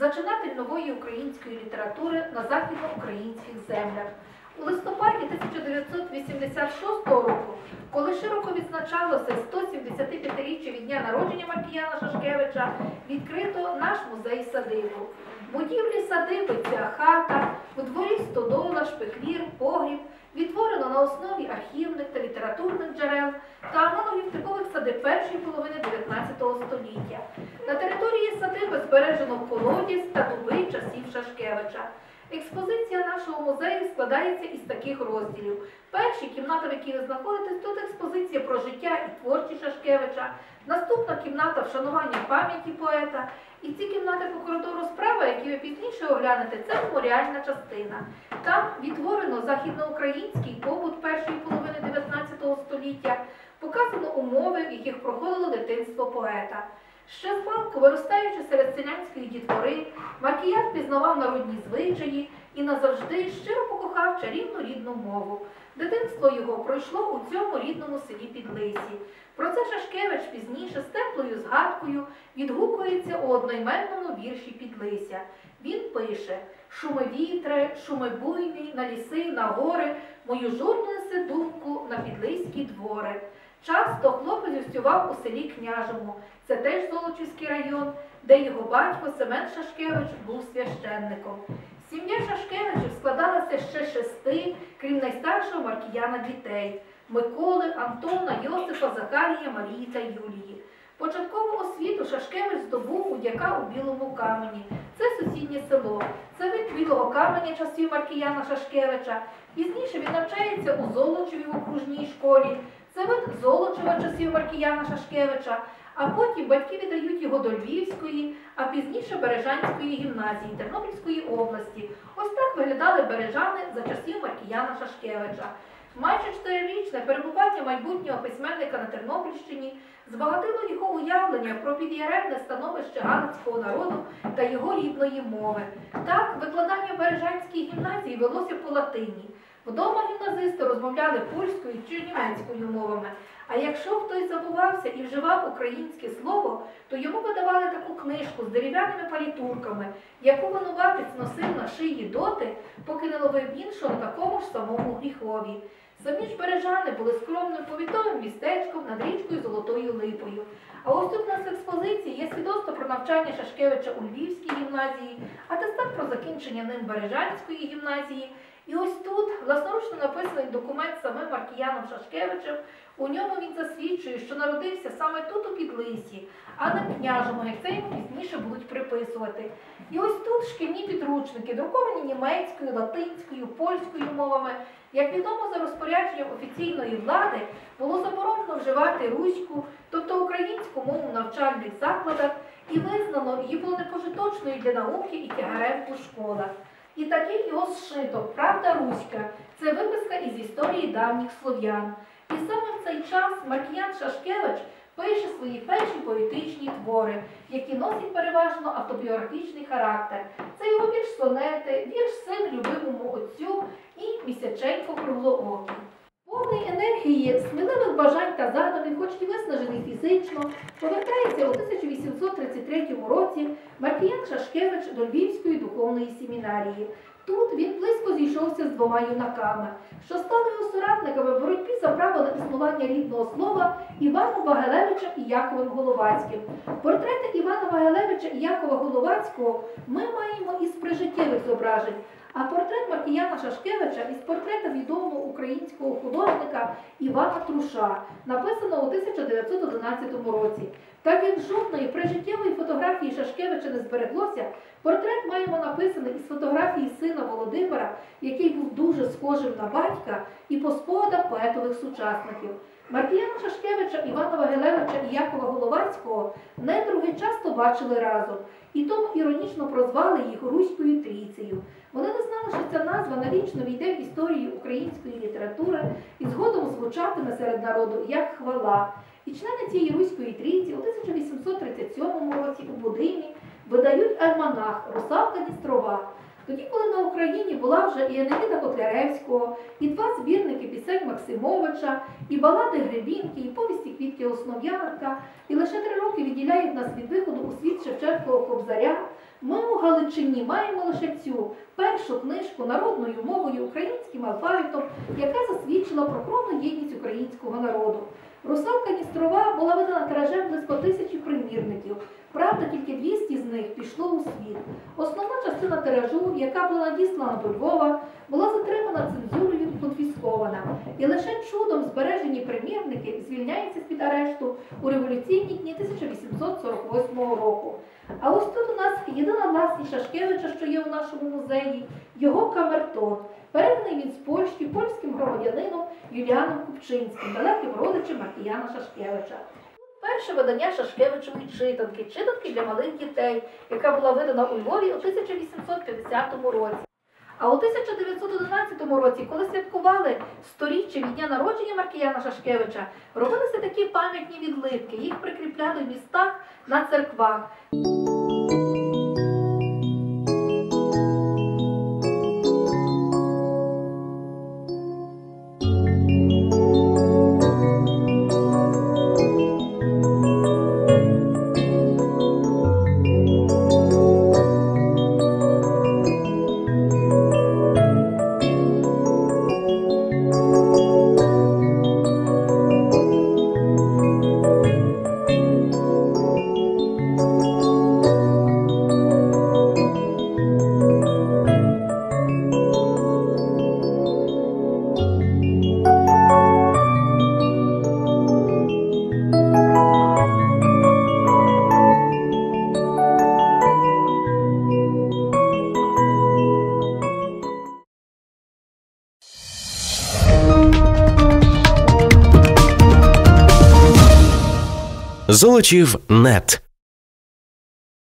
зачинатель нової української літератури на західноукраїнських землях. У листопаді 1986 року, коли широко відзначалося 175-річчя від дня народження Маркіяна Шашкевича, відкрито наш музей садибу. Будівлі садиби ця хата, у дворі стодола, шпиклір, погріб, відтворено на основі архівних та літературних джерел та аналогів типових садиб першої половини 19 століття. Збережено колодязь та дуби часів Шашкевича. Експозиція нашого музею складається із таких розділів. Перший кімната, в якій ви знаходитесь, тут експозиція про життя і творчість Шашкевича. Наступна кімната вшанування пам'яті поета. І ці кімнати по коридору справа, які ви пізніше оглянете, це меморіальна частина. Там відтворено західноукраїнський побут першої половини 19 століття, показано умови, в яких проходило дитинство поета. Ще з виростаючи серед селянської дітвори, Маркіян пізнавав народні звичаї і назавжди щиро покохав чарівну рідну мову. Дитинство його пройшло у цьому рідному селі Підлисі. Про це Шашкевич пізніше з теплою згадкою відгукується у одноіменному вірші Підлися. Він пише Шуми вітре, шуми буйний, на ліси, на гори, мою журну думку на підлиські двори. Часто хлопець гостював у селі Княжому, це теж Золочівський район, де його батько Семен Шашкевич був священником. Сім'я Шашкевичів складалася ще шести, крім найстаршого Маркіяна дітей Миколи, Антона, Йосифа, Захарія, Марії та Юлії. Початкову освіту Шашкевич здобув у дяка у Білому камені. Це сусіднє село. Це вид білого каменя часів Маркіяна Шашкевича. Пізніше він навчається у Золочеві в окружній школі. Це вид Золочева часів Маркіяна Шашкевича. А потім батьки віддають його до Львівської, а пізніше Бережанської гімназії Тернопільської області. Ось так виглядали бережани за часів Маркіяна Шашкевича. Майже чотирирічне перебування майбутнього письменника на Тернопільщині збагатило його уявлення про під'яремне становище галицького народу та його рідної мови. Так, викладання в Бережанській гімназії велося по латині. Вдома гімназисти розмовляли польською чи німецькою мовами. А якщо хтось забувався і вживав українське слово, то йому видавали таку книжку з дерев'яними палітурками, яку винуватець носив на шиї доти, поки не ловив іншого такому ж самому гріхові. Самі ж бережани були скромним повітовим містечком над річкою Золотою Липою. А ось тут у нас в експозиції є свідоцтво про навчання Шашкевича у Львівській гімназії, атестат про закінчення ним Бережанської гімназії. І ось тут власноручно написаний документ самим Маркіяном Шашкевичем. У ньому він засвідчує, що народився саме тут у Підлисі, а не княжому, як це йому пізніше будуть приписувати. І ось тут шкільні підручники, друковані німецькою, латинською, польською мовами. Як відомо за розпорядженням офіційної влади, було заборонено вживати руську, тобто українську мову в навчальних закладах, і визнано її було непожиточною для науки і тягарем у школах. І такий його зшиток, правда руська, це виписка із історії давніх слов'ян. І саме в цей час Маркіян Шашкевич пише свої перші поетичні твори, які носять переважно автобіографічний характер. Це його вірш сонети, вірш син любимому отцю і місяченько круглоокий. Енергії, сміливих бажань та задумів, хоч і виснажений фізично, повертається у 1833 році Маркіян Шашкевич до Львівської духовної семінарії. Тут він близько зійшовся з двома юнаками, що стали його соратниками в боротьбі за право на існування рідного слова Іваном Вагелевичем і Яковом Головацьким. Портрети Івана Вагелевича і Якова Головацького ми маємо із прижиттєвих зображень. А портрет Маркіяна Шашкевича із портрета відомого українського художника Івана Труша, написано у 1911 році. Так як жодної прижиттєвої фотографії Шашкевича не збереглося, портрет маємо написаний із фотографії сина Володимира, який був дуже схожим на батька, і по спогадах поетових сучасників. Маркіяна Шашкевича, Івана Вагелевича і Якова Головацького недруги часто бачили разом, і тому іронічно прозвали їх Руською трійцею. Вони не знали, що ця назва навічно війде в історію української літератури і згодом звучатиме серед народу як хвала. І члени цієї руської трійці у 1837 році у Будині видають альманах Русалка Дністрова. Тоді, коли на Україні була вже і Енеїда Котляревського, і два збірники пісень Максимовича, і балади Гребінки, і повісті Квітки Основ'янка, і лише три роки відділяють нас від виходу у світ Шевченкового Кобзаря, ми у Галичині маємо лише цю першу книжку народною мовою українським алфавітом, яка засвідчила про кровну єдність українського народу. Русалка Дністрова була видана тиражем близько тисячі примірників. Правда, тільки 200 з них пішло у світ. Основна частина тиражу, яка була надіслана до Львова, була затримана цензурою і конфіскована. І лише чудом збережені примірники звільняються з-під арешту у революційні дні 1848 року. А ось тут у нас єдина власність Шашкевича, що є у нашому музеї, його камертон. Переданий він з Польщі польським громадянином Юліаном Купчинським, далеким родичем Маркіяна Шашкевича. Перше видання Шашкевичевої читанки, читанки для малих дітей, яка була видана у Львові у 1850 році. А у 1911 році, коли святкували сторіччя від дня народження Маркіяна Шашкевича, робилися такі пам'ятні відлитки. Їх прикріпляли в містах на церквах. Золочів нет.